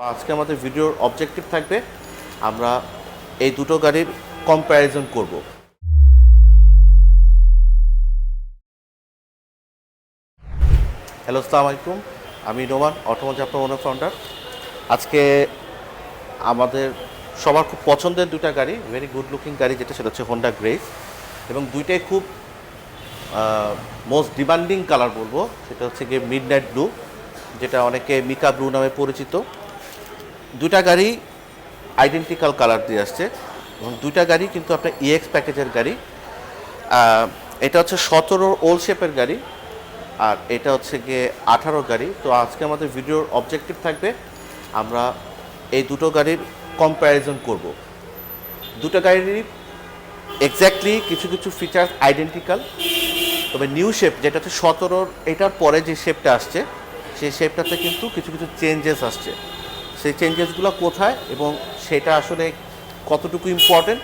তো আজকে আমাদের ভিডিওর অবজেক্টিভ থাকবে, আমরা এই দুটো গাড়ির কম্প্যারিজন করব। হ্যালো সালাম আলাইকুম। আমি নোমান অটোমোজ আপনার ওনার ফাউন্ডার আজকে আমাদের সবার খুব পছন্দের দুটা গাড়ি ভেরি গুড লুকিং গাড়ি, যেটা সেটা হচ্ছে হোন্ডা গ্রেস এবং দুইটাই খুব মোস্ট ডিমান্ডিং কালার বলব, সেটা হচ্ছে গিয়ে মিড নাইট ব্লু যেটা অনেকে মিকা ব্লু নামে পরিচিত। দুটা গাড়ি আইডেন্টিক্যাল কালার দিয়ে আসছে এবং দুইটা গাড়ি কিন্তু আপনার ইএক্স প্যাকেজের গাড়ি। এটা হচ্ছে সতেরো ওল্ড শেপের গাড়ি আর এটা হচ্ছে গিয়ে আঠারো গাড়ি। তো আজকে আমাদের ভিডিওর অবজেক্টিভ থাকবে, আমরা এই দুটো গাড়ির কম্প্যারিজন করব। দুটো গাড়িরই এক্স্যাক্টলি কিছু কিছু ফিচার্স আইডেন্টিক্যাল তবে নিউ শেপ যেটা হচ্ছে সতেরোর, এটার পরে যে শেপটা আসছে, সেই শেপটাতে কিন্তু কিছু কিছু চেঞ্জেস আসছে। সেই চেঞ্জেসগুলো কোথায় এবং সেটা আসলে কতটুকু ইম্পর্টেন্ট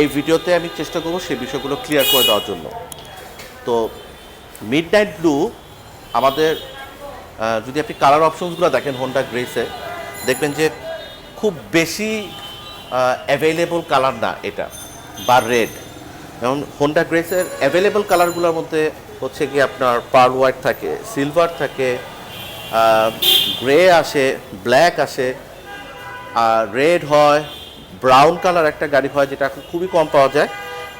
এই ভিডিওতে আমি চেষ্টা করব সেই বিষয়গুলো ক্লিয়ার করে দেওয়ার জন্য। তো মিড নাইট ব্লু আমাদের যদি আপনি কালার অপশনসগুলো দেখেন হোন্ডা গ্রেসে দেখবেন যে খুব বেশি অ্যাভেলেবল কালার না এটা, বা রেড যেমন হোন্ডা গ্রেসের অ্যাভেলেবল কালারগুলোর মধ্যে হচ্ছে কি আপনার পার হোয়াইট থাকে সিলভার থাকে গ্রে আসে ব্ল্যাক আসে, আর রেড হয় ব্রাউন কালার একটা গাড়ি হয় যেটা এখন খুবই কম পাওয়া যায়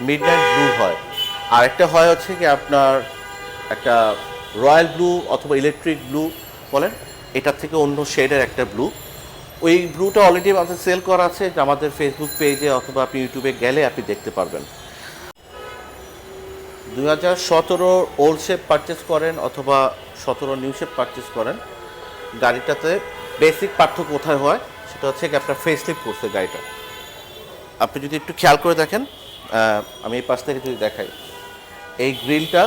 মিড নাইট ব্লু হয়। আর একটা হয় হচ্ছে কি আপনার একটা রয়্যাল ব্লু অথবা ইলেকট্রিক ব্লু বলেন, এটার থেকে অন্য শেডের একটা ব্লু ওই ব্লুটা অলরেডি আমাদের সেল করা আছে, আমাদের ফেসবুক পেজে অথবা আপনি ইউটিউবে গেলে আপনি দেখতে পারবেন। দুই হাজার সতেরো ওল্ড শেপ পারচেস করেন অথবা সতেরো নিউ শেপ পারচেস করেন, গাড়িটাতে বেসিক পার্থক্য কোথায় হয় সেটা হচ্ছে কি আপনার ফেস লিপ করছে গাড়িটা। আপনি যদি একটু খেয়াল করে দেখেন আমি এই পাশ থেকে যদি দেখাই, এই গ্রিলটা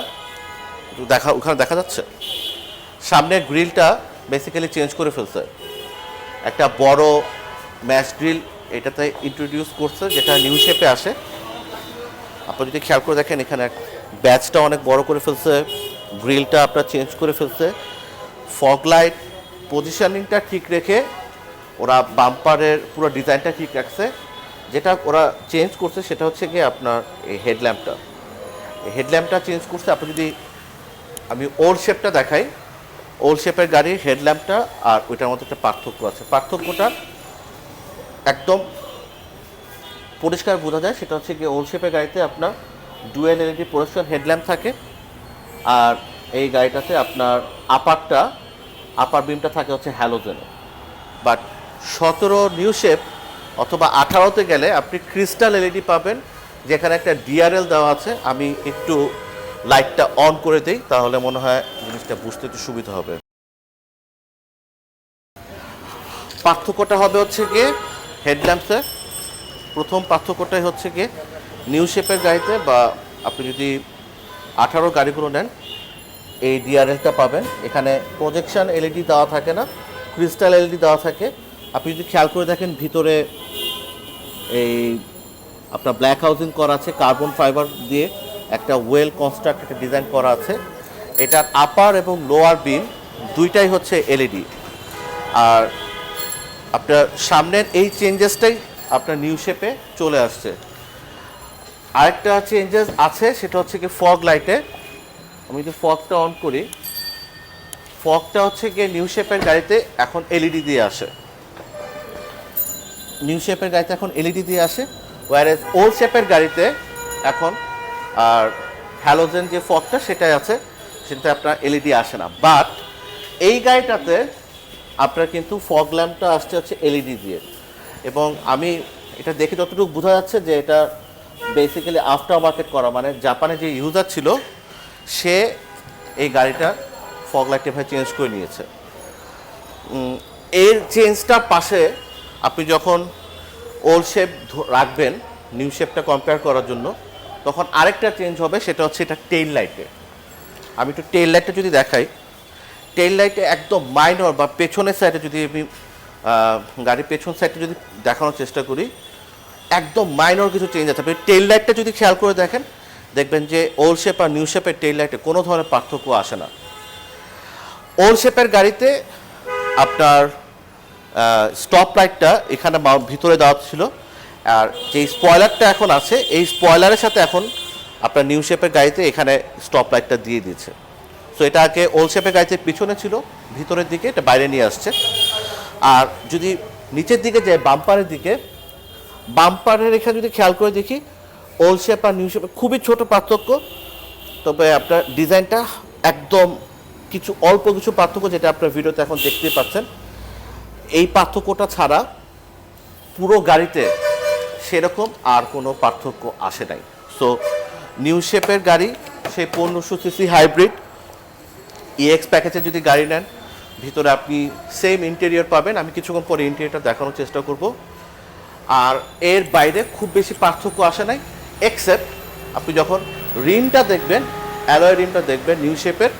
দেখা, ওখানে দেখা যাচ্ছে সামনের গ্রিলটা বেসিক্যালি চেঞ্জ করে ফেলছে। একটা বড় ম্যাশ গ্রিল এটাতে ইন্ট্রোডিউস করছে, যেটা নিউ শেপে আসে। আপনি যদি খেয়াল করে দেখেন, এখানে ব্যাচটা অনেক বড় করে ফেলছে, গ্রিলটা আপনার চেঞ্জ করে ফেলছে। ফগ লাইট পজিশনিংটা ঠিক রেখে ওরা বাম্পারের পুরো ডিজাইনটা ঠিক রাখছে। যেটা ওরা চেঞ্জ করছে সেটা হচ্ছে গিয়ে আপনার এই হেডল্যাম্পটা। হেডল্যাম্পটা চেঞ্জ করছে, আপনি যদি আমি ওল্ড শেপটা দেখাই ওল্ড শেপের গাড়ির হেডল্যাম্পটা আর ওইটার মধ্যে একটা পার্থক্য আছে। পার্থক্যটা একদম পরিষ্কার বোঝা যায়, সেটা হচ্ছে গিয়ে ওল্ড শেপের গাড়িতে আপনার ডুয়েল এলইডি প্রোডাকশন হেডল্যাম্প থাকে? আর এই গাড়িটাতে আপনার আপারটা আপার বিমটা থাকে হচ্ছে হ্যালোজেনে বাট সতেরো নিউ শেপ অথবা আঠারোতে গেলে আপনি ক্রিস্টাল এলইডি পাবেন, যেখানে একটা ডিআরএল দেওয়া আছে। আমি একটু লাইটটা অন করে দিই, তাহলে মনে হয় জিনিসটা বুঝতে একটু সুবিধা হবে। পার্থক্যটা হবে হচ্ছে গিয়ে হেডল্যাম্পসের প্রথম পার্থক্যটাই হচ্ছে গিয়ে নিউ শেপের গাড়িতে বা আপনি যদি আঠারো গাড়িগুলো নেন, এই ডিআরএলটা পাবেন। এখানে প্রজেকশন এলইডি দেওয়া থাকে না ক্রিস্টাল এলইডি দেওয়া থাকে। আপনি যদি খেয়াল করে দেখেন, ভিতরে এই আপনার ব্ল্যাক হাউজিং করা আছে কার্বন ফাইবার দিয়ে একটা ওয়েল কনস্ট্রাক্ট একটা ডিজাইন করা আছে। এটার আপার এবং লোয়ার বিম দুইটাই হচ্ছে এলইডি আর আপনার সামনের এই চেঞ্জেসটাই আপনার নিউ শেপে চলে আসছে। আরেকটা চেঞ্জেস আছে, সেটা হচ্ছে কি ফগ লাইটে আমি যদি ফগটা অন করি ফগটা হচ্ছে গিয়ে নিউ শেপের গাড়িতে এখন এলইডি দিয়ে আসে। নিউ শেপের গাড়িতে এখন এলইডি দিয়ে আসে ওয়ারেজ ওল্ড শেপের গাড়িতে এখন আর হ্যালোজেন যে ফগটা সেটাই আছে, সেটাতে আপনার এলইডি আসে না। বাট এই গাড়িটাতে আপনার কিন্তু ফগ ল্যাম্পটা আসছে হচ্ছে এলইডি দিয়ে। এবং আমি এটা দেখে যতটুকু বোঝা যাচ্ছে যে এটা বেসিক্যালি আফটার মার্কেট করা মানে জাপানে যে ইউজার ছিল, সে এই গাড়িটা ফগ লাইট ভাই চেঞ্জ করে নিয়েছে। এর চেঞ্জটার পাশে আপনি যখন ওল্ড শেপ রাখবেন নিউ শেপটা কম্পেয়ার করার জন্য, তখন আরেকটা চেঞ্জ হবে, সেটা হচ্ছে এটা টেইল লাইটে আমি একটু টেইল লাইটটা যদি দেখাই টেইল লাইটে একদম মাইনর বা পেছনের সাইডে যদি আমি গাড়ির পেছন সাইডে যদি দেখানোর চেষ্টা করি একদম মাইনর কিছু চেঞ্জ আছে। আপনি টেইল লাইটটা যদি খেয়াল করে দেখেন, দেখবেন যে ওল্ড শেপ আর নিউ শেপের টেইল লাইটে কোনো ধরনের পার্থক্য আসে না। ওল্ড শেপের গাড়িতে আপনার স্টপ লাইটটা এখানে ভিতরে দেওয়া ছিল। আর যে স্পয়লারটা এখন আছে, এই স্পয়লারের সাথে এখন আপনার নিউ শেপের গাড়িতে এখানে স্টপ লাইটটা দিয়ে দিয়েছে। সো এটা আগে ওল্ড শেপের গাড়িতে পিছনে ছিল, ভিতরের দিকে এটা বাইরে নিয়ে আসছে। আর যদি নিচের দিকে যায়, বাম্পারের দিকে বাম্পারের এখানে যদি খেয়াল করে দেখি ওল্ড শেপ আর নিউ শেপের খুবই ছোট পার্থক্য। তবে আপনার ডিজাইনটা একদম কিছু অল্প কিছু পার্থক্য যেটা আপনার ভিডিওতে এখন দেখতেই পাচ্ছেন। এই পার্থক্যটা ছাড়া পুরো গাড়িতে সেরকম আর কোনো পার্থক্য আসে নাই। সো নিউ শেপের গাড়ি, সেই পনেরোশো সিসি হাইব্রিড ইএক্স প্যাকেজে যদি গাড়ি নেন, ভিতরে আপনি সেম ইন্টেরিয়র পাবেন। আমি কিছুক্ষণ পরে ইন্টেরিয়রটা দেখানোর চেষ্টা করব। আর এর বাইরে খুব বেশি পার্থক্য আসে নাই এক্সেপ্ট আপনি যখন রিমটা দেখবেন অ্যালয় রিমটা দেখবেন নিউ শেপের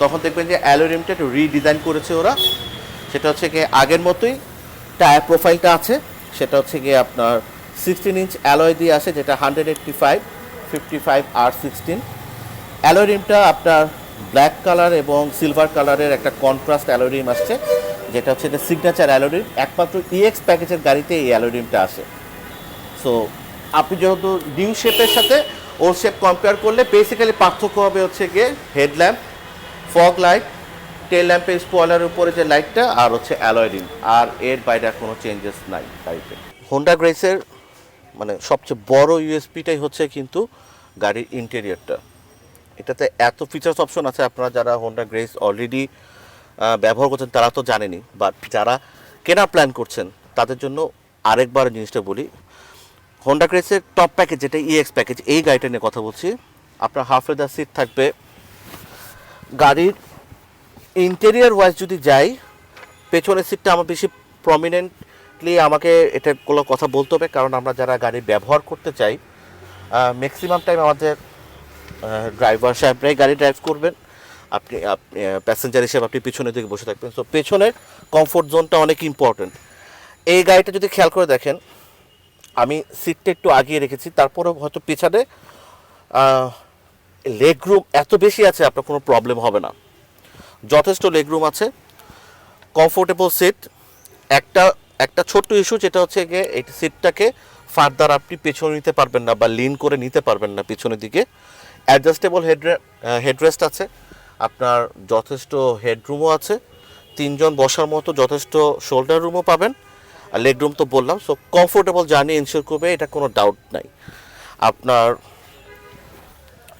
তখন দেখবেন যে অ্যালয় রিমটা একটু রিডিজাইন করেছে ওরা। সেটা হচ্ছে গিয়ে আগের মতোই টায়ার প্রোফাইলটা আছে, সেটা হচ্ছে গিয়ে আপনার সিক্সটিন ইঞ্চ অ্যালয় দিয়ে আসে, যেটা hundred eighty five fifty five আর সিক্সটিন অ্যালয় রিমটা আপনার ব্ল্যাক কালার এবং সিলভার কালারের একটা কন্ট্রাস্ট অ্যালয় রিম আসছে। যেটা হচ্ছে যে সিগনেচার অ্যালয় রিম একমাত্র ইএক্স প্যাকেজের গাড়িতে এই অ্যালয় রিমটা আসে। সো আপনি যেহেতু নিউ শেপের সাথে ওল্ড শেপ কম্পেয়ার করলে বেসিক্যালি পার্থক্য হবে হচ্ছে গিয়ে হেডল্যাম্প ফগ লাইট টেল ল্যাম্পের স্পয়লারের উপরে যে লাইটটা আর হচ্ছে অ্যালয় আর এর বাইরে কোনো চেঞ্জেস নাই গাড়িতে। হোন্ডা গ্রেসের মানে সবচেয়ে বড় ইউএসপিটাই হচ্ছে কিন্তু গাড়ির ইন্টেরিয়রটা এটাতে এত ফিচার্স অপশন আছে, আপনারা যারা হোন্ডা গ্রেস অলরেডি ব্যবহার করছেন তারা তো জানেনি বাট যারা কেনা প্ল্যান করছেন, তাদের জন্য আরেকবার জিনিসটা বলি। হোন্ডা ক্রেসের টপ প্যাকেজ যেটা ইএক্স প্যাকেজ এই গাড়িটা নিয়ে কথা বলছি। আপনার হাফ লেদার সিট থাকবে। গাড়ির ইন্টেরিয়ার ওয়াইজ যদি যাই, পেছনের সিটটা আমার বেশি প্রমিনেন্টলি আমাকে এটা কোনো কথা বলতে হবে, কারণ আমরা যারা গাড়ি ব্যবহার করতে চাই ম্যাক্সিমাম টাইম আমাদের ড্রাইভার সাহেবরাই গাড়ি ড্রাইভ করবেন। আপনি প্যাসেঞ্জার হিসেবে আপনি পিছনের দিকে বসে থাকবেন। সো পেছনের কমফোর্ট জোনটা অনেক ইম্পর্টেন্ট এই গাড়িটা যদি খেয়াল করে দেখেন, আমি সিটটা একটু আগিয়ে রেখেছি তারপরে হয়তো পিছনে লেগ রুম এত বেশি আছে, আপনার কোনো প্রবলেম হবে না। যথেষ্ট লেগ রুম আছে কমফোর্টেবল সিট একটা একটা ছোট্ট ইস্যু যেটা হচ্ছে গিয়ে, এই সিটটাকে ফার্দার আপনি পেছনে নিতে পারবেন না বা লিন করে নিতে পারবেন না, পিছনের দিকে। অ্যাডজাস্টেবল হেড হেডরেস্ট আছে। আপনার যথেষ্ট হেডরুমও আছে। তিনজন বসার মতো যথেষ্ট শোল্ডার রুমও পাবেন। আর লেগ রুম তো বললাম সো কমফোর্টেবল জার্নি এনশিওর করবে, এটা কোনো ডাউট নাই। আপনার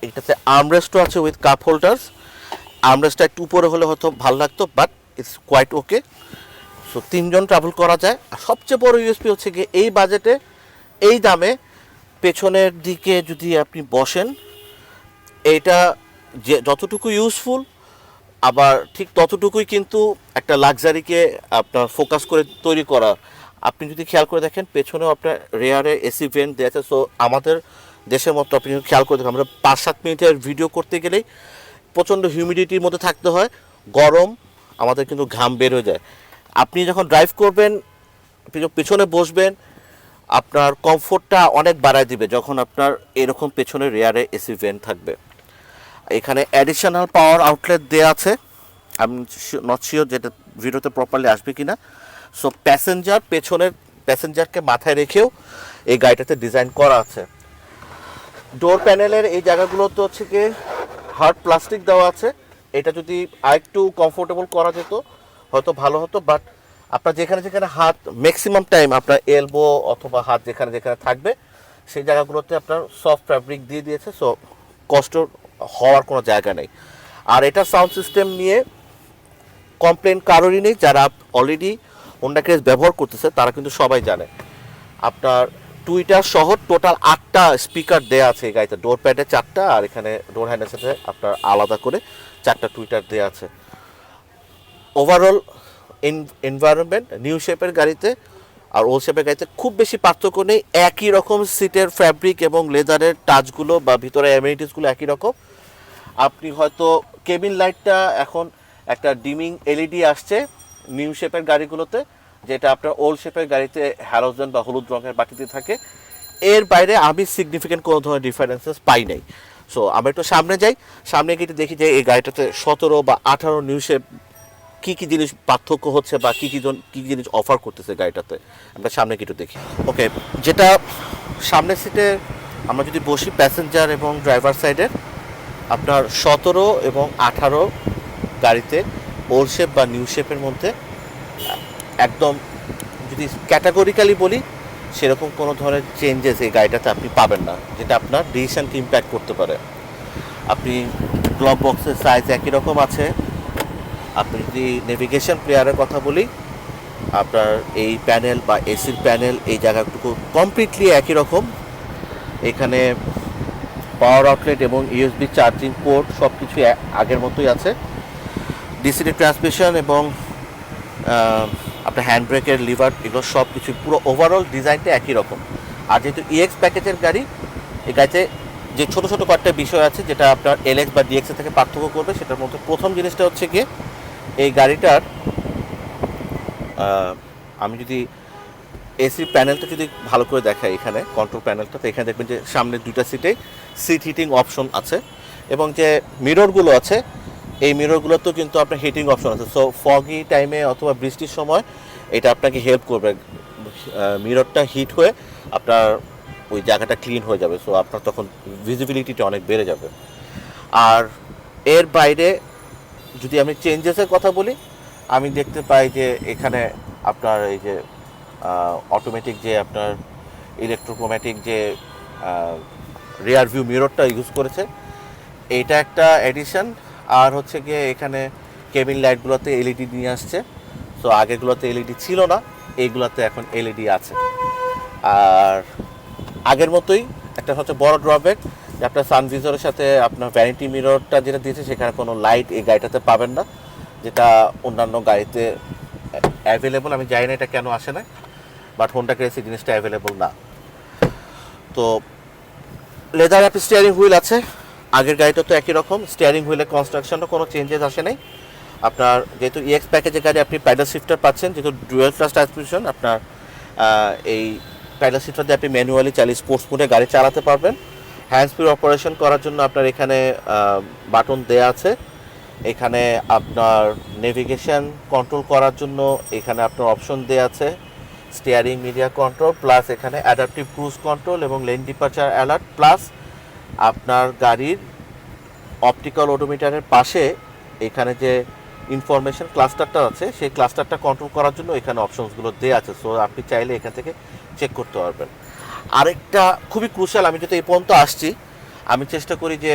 এটাতে আর্মরেস্টও আছে উইথ কাপ হোল্ডার্স আর্মরেস্টটা একটু উপরে হলে হয়তো ভালো লাগতো but it's quite okay so তিনজন ট্রাভেল করা যায়। আর সবচেয়ে বড় ইউএসপি হচ্ছে গিয়ে এই বাজেটে এই দামে। পেছনের দিকে যদি আপনি বসেন, এইটা যে যতটুকু ইউজফুল আবার ঠিক ততটুকুই কিন্তু একটা লাক্সারিকে আপনার ফোকাস করে তৈরি করা। আপনি যদি খেয়াল করে দেখেন, পেছনেও আপনার রেয়ারে এসি ভেন্ট দেওয়া আছে সো আমাদের দেশের মতো আপনি যদি খেয়াল করে দেখেন, আমরা পাঁচ সাত মিনিটের ভিডিও করতে গেলেই প্রচণ্ড হিউমিডিটির মধ্যে থাকতে হয়, গরম, আমাদের কিন্তু ঘাম বের হয়ে যায়। আপনি যখন ড্রাইভ করবেন পেছনে বসবেন, আপনার কমফোর্টটা অনেক বাড়ায় দিবে, যখন আপনার এরকম পেছনে রেয়ারে এসি ভেন্ট থাকবে। এখানে অ্যাডিশনাল পাওয়ার আউটলেট দেওয়া আছে। আমি নট শিওর যেটা ভিডিওতে প্রপারলি আসবে কিনা। সো প্যাসেঞ্জার পেছনের প্যাসেঞ্জারকে মাথায় রেখেও এই গাড়িটাতে ডিজাইন করা আছে। ডোর প্যানেলের এই জায়গাগুলোতে হচ্ছে গিয়ে হার্ড প্লাস্টিক দেওয়া আছে। এটা যদি আরেকটু কমফোর্টেবল করা যেত, হয়তো ভালো হতো বাট আপনার যেখানে যেখানে হাত ম্যাক্সিমাম টাইম আপনার এলবো অথবা হাত যেখানে যেখানে থাকবে, সেই জায়গাগুলোতে আপনার সফট ফ্যাব্রিক দিয়ে দিয়েছে। সো কষ্ট হওয়ার কোনো জায়গা নেই। আর এটা সাউন্ড সিস্টেম নিয়ে কমপ্লেন কারোরই নেই, যারা অলরেডি হোন্ডা ক্রেজ ব্যবহার করতেছে, তারা কিন্তু সবাই জানে। আপনার টুইটার সহ টোটাল আটটা স্পিকার দেয়া আছে এই গাড়িতে। ডোর প্যাডে চারটা, আর এখানে ডোর হ্যান্ডের সাথে আপনার আলাদা করে চারটা টুইটার দেয়া আছে। ওভারঅল এনভায়রনমেন্ট নিউ শেপের গাড়িতে আর ওল্ড শেপের গাড়িতে খুব বেশি পার্থক্য নেই। একই রকম সিটের ফ্যাব্রিক এবং লেদারের টাচগুলো বা ভিতরে অ্যামিনিটিসগুলো একই রকম। আপনি হয়তো কেবিন লাইটটা এখন একটা ডিমিং এলইডি আসছে নিউ শেপের গাড়িগুলোতে, যেটা আপনার ওল্ড শেপের গাড়িতে হ্যালোজেন বা হলুদ রঙের বাটিতে থাকে। এর বাইরে আমি সিগনিফিকেন্ট কোনো ধরনের ডিফারেন্সেস পাই নাই। সো আমরা একটু সামনে যাই, সামনে গিয়ে দেখি যে এই গাড়িটাতে সতেরো বা আঠারো নিউ শেপ কী কি জিনিস পার্থক্য হচ্ছে বা কী কী জন- কী কী জিনিস অফার করতেছে গাড়িটাতে। আমরা সামনে একটু দেখি। ওকে যেটা সামনের সিটে আমরা যদি বসি প্যাসেঞ্জার এবং ড্রাইভার সাইডের আপনার সতেরো এবং আঠারো গাড়িতে ওল্ড শেপ বা নিউ শেপের মধ্যে, একদম যদি ক্যাটাগরিক্যালি বলি, সেরকম কোনো ধরনের চেঞ্জেস এই গাড়িটাতে আপনি পাবেন না, যেটা আপনার ডিসিশনকে ইম্প্যাক্ট করতে পারে। আপনি গ্লভ বক্সের সাইজ একই রকম আছে। আপনি যদি নেভিগেশন প্লেয়ারের কথা বলি, আপনার এই প্যানেল বা এসির প্যানেল এই জায়গাটুকু কমপ্লিটলি একই রকম। এখানে পাওয়ার আউটলেট এবং ইউএসবি চার্জিং পোর্ট সব কিছু আগের মতোই আছে। ডিসিডি ট্রান্সমিশন এবং আপনার হ্যান্ড ব্রেকের লিভার এগুলো সব কিছু পুরো ওভারঅল ডিজাইনটা একই রকম। আর যেহেতু ইএক্স প্যাকেজের গাড়ি এই গাড়িতে যে ছোটো ছোটো কয়েকটা বিষয় আছে, যেটা আপনার এলএক্স বা ডিএক্সের থেকে পার্থক্য করবে, সেটার মধ্যে প্রথম জিনিসটা হচ্ছে গিয়ে এই গাড়িটার আমি যদি এসি প্যানেলটা যদি ভালো করে দেখাই এখানে কন্ট্রোল প্যানেলটা তো এখানে দেখবেন যে সামনে দুইটা সিটে সিট হিটিং অপশন আছে এবং যে মিররগুলো আছে, এই মিররগুলোতেও কিন্তু আপনার হিটিং অপশন আছে। সো ফগি টাইমে অথবা বৃষ্টির সময় এটা আপনাকে হেল্প করবে। মিররটা হিট হয়ে আপনার ওই জায়গাটা ক্লিন হয়ে যাবে। সো আপনার তখন ভিজিবিলিটিটা অনেক বেড়ে যাবে। আর এর বাইরে যদি আমি চেঞ্জেসের কথা বলি, আমি দেখতে পাই যে এখানে আপনার এই যে অটোমেটিক যে আপনার ইলেকট্রোক্রোম্যাটিক যে রিয়ার ভিউ মিররটা ইউজ করেছে, এটা একটা এডিশন আর হচ্ছে গিয়ে এখানে কেবিন লাইটগুলোতে এলইডি নিয়ে আসছে। তো আগেরগুলোতে এলইডি ছিল না, এইগুলোতে এখন এলইডি আছে। আর আগের মতোই একটা হচ্ছে বড় ড্রব্যাক যে আপনার সানভিজরের সাথে আপনার ভ্যানিটি মিররটা যেটা দিয়েছে, সেখানে কোনো লাইট এই গাড়িটাতে পাবেন না, যেটা অন্যান্য গাড়িতে অ্যাভেলেবল আমি জানি না এটা কেন আসে না বাট হোন্ডা ক্রেসি জিনিসটা অ্যাভেলেবল না। তো লেদার অ্যাপ স্টিয়ারিং হুইল আছে, আগের গাড়িটা তো একই রকম স্টিয়ারিং হুইলের কনস্ট্রাকশনও কোনো চেঞ্জেস আসে নাই। আপনার যেহেতু ইএক্স প্যাকেজের গাড়ি আপনি প্যাডাল শিফটার পাচ্ছেন, যেহেতু ডুয়েল ক্লাস ট্রান্সমিশন আপনার এই প্যাডাল শিফটার দিয়ে আপনি ম্যানুয়ালি চালিয়ে স্পোর্টস মোডে গাড়ি চালাতে পারবেন। হ্যান্ড স্পিড অপারেশন করার জন্য আপনার এখানে বাটন দেয়া আছে। এখানে আপনার নেভিগেশন কন্ট্রোল করার জন্য এখানে আপনার অপশন দেয়া আছে। স্টিয়ারিং মিডিয়া কন্ট্রোল প্লাস এখানে অ্যাডাপটিভ ক্রুজ কন্ট্রোল এবং লেন ডিপারচার অ্যালার্ট প্লাস আপনার গাড়ির অপটিক্যাল ওডোমিটারের পাশে এখানে যে ইনফরমেশন ক্লাস্টারটা আছে, সেই ক্লাস্টারটা কন্ট্রোল করার জন্য এখানে অপশনসগুলো দেওয়া আছে। সো আপনি চাইলে এখান থেকে চেক করতে পারবেন। আরেকটা খুবই ক্রুশাল আমি যদি এই পর্যন্ত আসছি, আমি চেষ্টা করি যে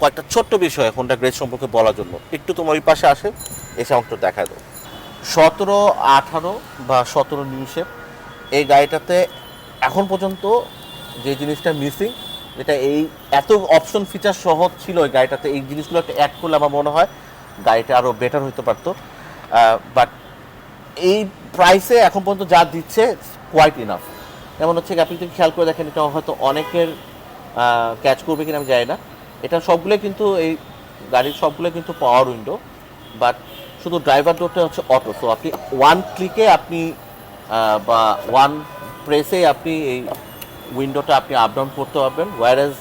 কয়েকটা ছোট্ট বিষয় হোন্ডা গ্রেস সম্পর্কে বলার জন্য। একটু তোমার ওই পাশে আসে এসে আমাকে দেখা দাও সতেরো আঠারো বা সতেরো নিউশেপ এই গাড়িটাতে এখন পর্যন্ত যে জিনিসটা মিসিং যেটা এই এত অপশন ফিচার সহ ছিল এই গাড়িটাতে, এই জিনিসগুলো একটা অ্যাড করলে আমার মনে হয় গাড়িটা আরও বেটার হতে পারতো। বাট এই প্রাইসে এখন পর্যন্ত যা দিচ্ছে কোয়াইট ইনাফ যেমন হচ্ছে আপনি যদি খেয়াল করে দেখেন, এটা হয়তো অনেকের ক্যাচ করবে কিনা আমি জানি না। এটা সবগুলো কিন্তু এই গাড়ির সবগুলো কিন্তু পাওয়ার উইন্ডো বাট শুধু ড্রাইভার ডোরটা হচ্ছে অটো সো আপনি ওয়ান ক্লিকে আপনি বা ওয়ান প্রেসে আপনি এই উইন্ডোটা আপনি আপ ডাউন করতে পারবেন ওয়ারেজ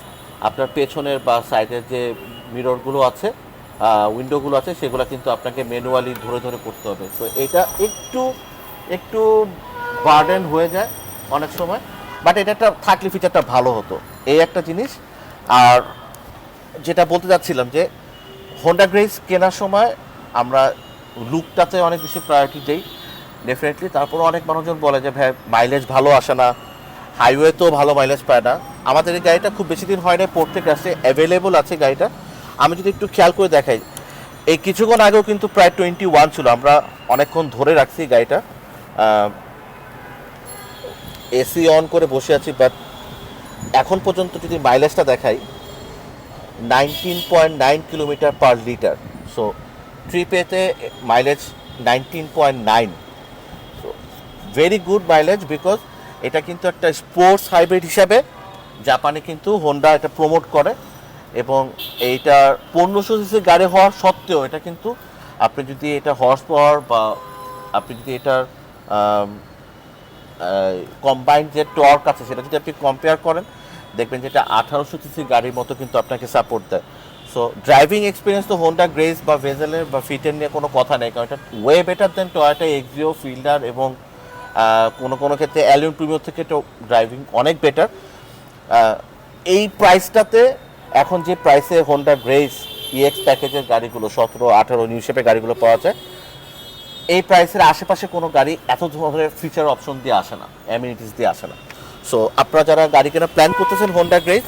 আপনার পেছনের বা সাইডের যে মিররগুলো আছে উইন্ডোগুলো আছে, সেগুলো কিন্তু আপনাকে ম্যানুয়ালি ধরে ধরে করতে হবে। তো এটা একটু একটু বার্ডেন হয়ে যায় অনেক সময় বাট এটা একটা থাকলে ফিচারটা ভালো হতো। এই একটা জিনিস, আর যেটা বলতে যাচ্ছিলাম যে হোন্ডা গ্রেস কেনার সময় আমরা লুকটাতে অনেক বেশি প্রায়োরিটি দিই। ডেফিনেটলি তারপর অনেক মানুষজন বলে যে, ভাই মাইলেজ ভালো আসে না। হাইওয়েতেও ভালো মাইলেজ পায় না। আমাদের এই গাড়িটা খুব বেশি দিন হয় না প্রত্যেক রাস্তায় অ্যাভেলেবল আছে গাড়িটা। আমি যদি একটু খেয়াল করে দেখাই, এই কিছুক্ষণ আগেও কিন্তু প্রায় টোয়েন্টি ওয়ান ছিল। আমরা অনেকক্ষণ ধরে রাখছি গাড়িটা। এসি অন করে বসে আছি বাট এখন পর্যন্ত যদি মাইলেজটা দেখাই nineteen point nine kilometre per litre so ট্রিপেতে mileage nineteen point nine very good mileage because এটা কিন্তু একটা স্পোর্টস হাইব্রিড হিসাবে জাপানে কিন্তু হোন্ডা এটা প্রমোট করে এবং এইটার পনেরোশো সিসি গাড়ি হওয়ার সত্ত্বেও এটা কিন্তু আপনি যদি এটা হর্স পাওয়ার বা আপনি যদি এটার কম্বাইন্ড যে টর্ক আছে সেটা যদি আপনি কম্পেয়ার করেন, দেখবেন যেটা আঠারোশো সিসি গাড়ির মতো কিন্তু আপনাকে সাপোর্ট দেয়। সো ড্রাইভিং এক্সপিরিয়েন্স তো হোন্ডা গ্রেস বা ভেজেলের বা ফিটের নিয়ে কোনো কথা নেই, কারণ এটা way better than Toyota Axio Fielder এবং কোনো কোনো ক্ষেত্রে অ্যালিয়ন প্রিমিয়ার থেকে তো ড্রাইভিং অনেক বেটার এই প্রাইসটাতে এখন যে প্রাইসে হোন্ডা গ্রেস ইএক্স প্যাকেজের গাড়িগুলো, সতেরো, আঠারো নিউ শেপের গাড়িগুলো পাওয়া যায়, এই প্রাইসের আশেপাশে কোনো গাড়ি এত ধরনের ফিচার অপশন দিয়ে আসে না অ্যামিনিটিস দিয়ে আসে না। সো আপনারা যারা গাড়ি কেনার প্ল্যান করতেছেন হোন্ডা গ্রেস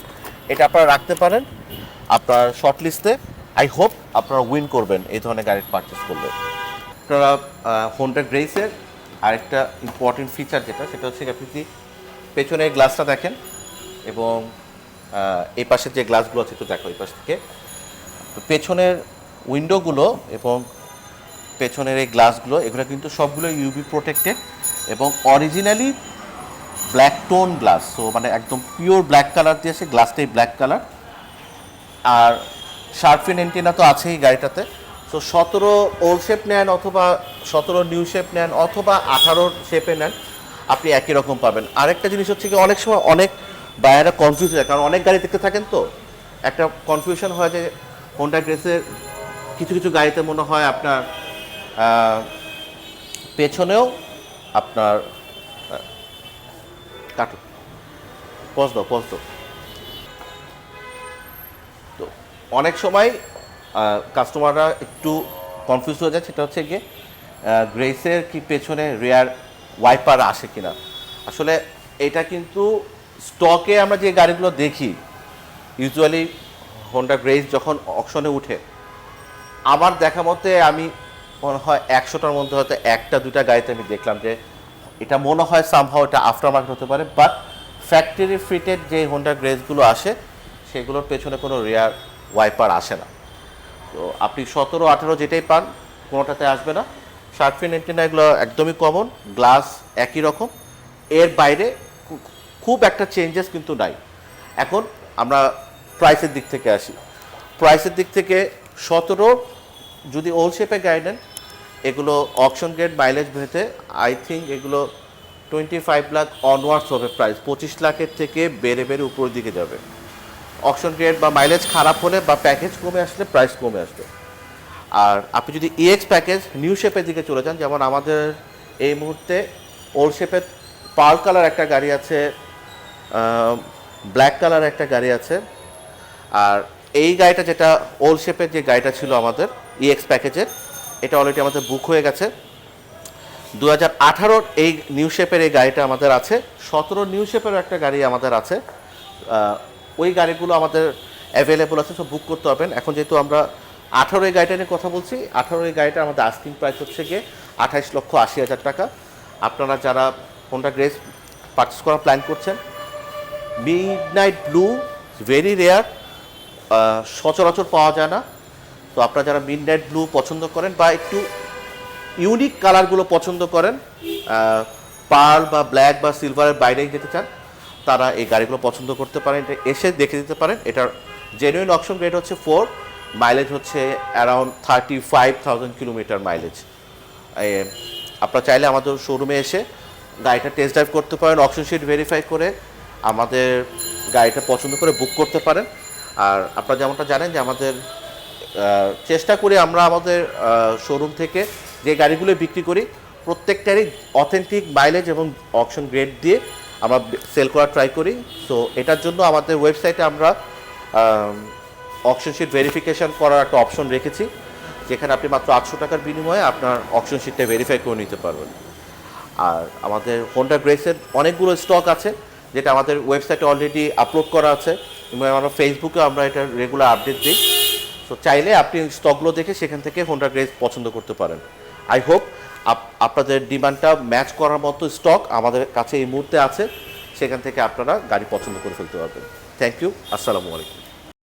এটা আপনারা রাখতে পারেন। আপনার শর্ট লিস্টে আই হোপ আপনারা উইন করবেন এই ধরনের গাড়ি পারচেস করলে। আপনারা হোন্ডা গ্রেসের আরেকটা ইম্পর্টেন্ট ফিচার যেটা, সেটা হচ্ছে আপনি যদি পেছনের গ্লাসটা দেখেন এবং এই পাশের যে গ্লাসগুলো আছে একটু দেখো এই পাশ থেকে। তো পেছনের উইন্ডোগুলো এবং পেছনের এই গ্লাসগুলো এগুলো কিন্তু সবগুলো ইউবি প্রোটেক্টেড এবং originally black tone glass so মানে একদম পিওর ব্ল্যাক কালার দিয়ে দিয়েছে গ্লাসটাই ব্ল্যাক কালার আর শার্পফিন এন্টিনা তো আছেই গাড়িটাতে। সো সতেরো ওল্ড শেপ নেন অথবা সতেরো নিউ শেপ নেন অথবা আঠারোর শেপে নেন আপনি একই রকম পাবেন। আরেকটা জিনিস হচ্ছে কি অনেক সময় অনেক বায়ারা কনফিউজ হয় কারণ অনেক গাড়ি দেখতে থাকেন তো। একটা কনফিউশন হয় যে হোন্ডা গ্রেসের কিছু কিছু গাড়িতে মনে হয় আপনার পেছনেও আপনার আহ, কাটো পজ দাও পজ দাও। তো অনেক সময় কাস্টমাররা একটু কনফিউজ হয়ে যায়, সেটা হচ্ছে গিয়ে গ্রেসের কি পেছনে রেয়ার ওয়াইপার আসে কিনা। আসলে এটা কিন্তু স্টকে আমরা যে গাড়িগুলো দেখি ইউজুয়ালি হোন্ডা গ্রেস যখন অকশনে উঠে, আমার দেখা মতে আমি মনে হয় একশোটার মধ্যে হয়তো একটা দুটা গাড়িতে আমি দেখলাম যে এটা মনে হয় সামহাও এটা আফটার মার্কেট হতে পারে বাট ফ্যাক্টরি ফিটেড যে হোন্ডা গ্রেসগুলো আসে সেগুলোর পেছনে কোনো রেয়ার ওয়াইপার আসে না। তো আপনি সতেরো, আঠেরো যেটাই পান, কোনোটাতে আসবে না। শার্ট ফিন এন্টিনা এগুলো একদমই কমন গ্লাস একই রকম। এর বাইরে খুব একটা চেঞ্জেস কিন্তু নাই। এখন আমরা প্রাইসের দিক থেকে আসি। প্রাইসের দিক থেকে সতেরো, যদি ওল্ড শেপে গাড়ি নেন, এগুলো অপশন গ্রেড মাইলেজ ভেতে আই থিঙ্ক এগুলো টোয়েন্টি ফাইভ লাখ অনওয়ার্ডস হবে প্রাইস পঁচিশ লাখের থেকে বেড়ে বেড়ে উপরের দিকে যাবে। অপশন গ্রেড বা মাইলেজ খারাপ হলে বা প্যাকেজ কমে আসলে প্রাইস কমে আসবে। আর আপনি যদি ইএক্স প্যাকেজ নিউ শেপের দিকে চলে যান, যেমন আমাদের এই মুহূর্তে ওল্ড শেপের পার্ল কালার একটা গাড়ি আছে ব্ল্যাক কালার একটা গাড়ি আছে। আর এই গাড়িটা যেটা ওল্ড শেপের যে গাড়িটা ছিল আমাদের ইএক্স প্যাকেজের এটা অলরেডি আমাদের বুক হয়ে গেছে। দু হাজার এই নিউ শেপের এই গাড়িটা আমাদের আছে সতেরো নিউ শেপের একটা গাড়ি আমাদের আছে ওই গাড়িগুলো আমাদের অ্যাভেলেবল আছে, সব বুক করতে পারবেন। এখন যেহেতু আমরা আঠারো এই গাড়িটা নিয়ে কথা বলছি, আঠারো এই গাড়িটা আমাদের আস্কিং প্রাইস হচ্ছে গিয়ে আঠাইশ লক্ষ আশি হাজার টাকা। আপনারা যারা হোন্ডা গ্রেস পারচেস করার প্ল্যান করছেন midnight blue very rare সচরাচর পাওয়া যায় না। তো আপনারা যারা মিড নাইট ব্লু পছন্দ করেন বা একটু ইউনিক কালারগুলো পছন্দ করেন পার্ল বা ব্ল্যাক বা সিলভারের বাইরে যেতে চান তারা এই গাড়িগুলো পছন্দ করতে পারেন এসে দেখে দিতে পারেন। এটার জেনুইন অপশন রেট হচ্ছে ফোর মাইলেজ হচ্ছে around thirty five thousand kilometre mileage আপনারা চাইলে আমাদের শোরুমে এসে গাড়িটা টেস্ট ড্রাইভ করতে পারেন অপশন শিট ভেরিফাই করে আমাদের গাড়িটা পছন্দ করে বুক করতে পারেন। আর আপনারা যেমনটা জানেন যে আমাদের চেষ্টা করি আমরা আমাদের শোরুম থেকে যে গাড়িগুলো বিক্রি করি, প্রত্যেকটারই অথেন্টিক মাইলেজ এবং অপশন গ্রেড দিয়ে আমরা সেল করার ট্রাই করি। সো এটার জন্য আমাদের ওয়েবসাইটে আমরা অপশন শিট ভেরিফিকেশন করার একটা অপশন রেখেছি, যেখানে আপনি মাত্র আটশো টাকার বিনিময়ে আপনার অপশন শিটটা ভেরিফাই করে নিতে পারবেন। আর আমাদের হোন্ডা গ্রেসের অনেকগুলো স্টক আছে, যেটা আমাদের ওয়েবসাইটে অলরেডি আপলোড করা আছে, এবং আমরা ফেসবুকে আমরা এটা রেগুলার আপডেট দিই। সো চাইলে আপনি স্টকগুলো দেখে সেখান থেকে হোন্ডা গ্রেস পছন্দ করতে পারেন। আই হোপ আপনাদের ডিমান্ডটা ম্যাচ করার মতো স্টক আমাদের কাছে এই মুহূর্তে আছে, সেখান থেকে আপনারা গাড়ি পছন্দ করে ফেলতে পারবেন। থ্যাংক ইউ আসসালামু আলাইকুম।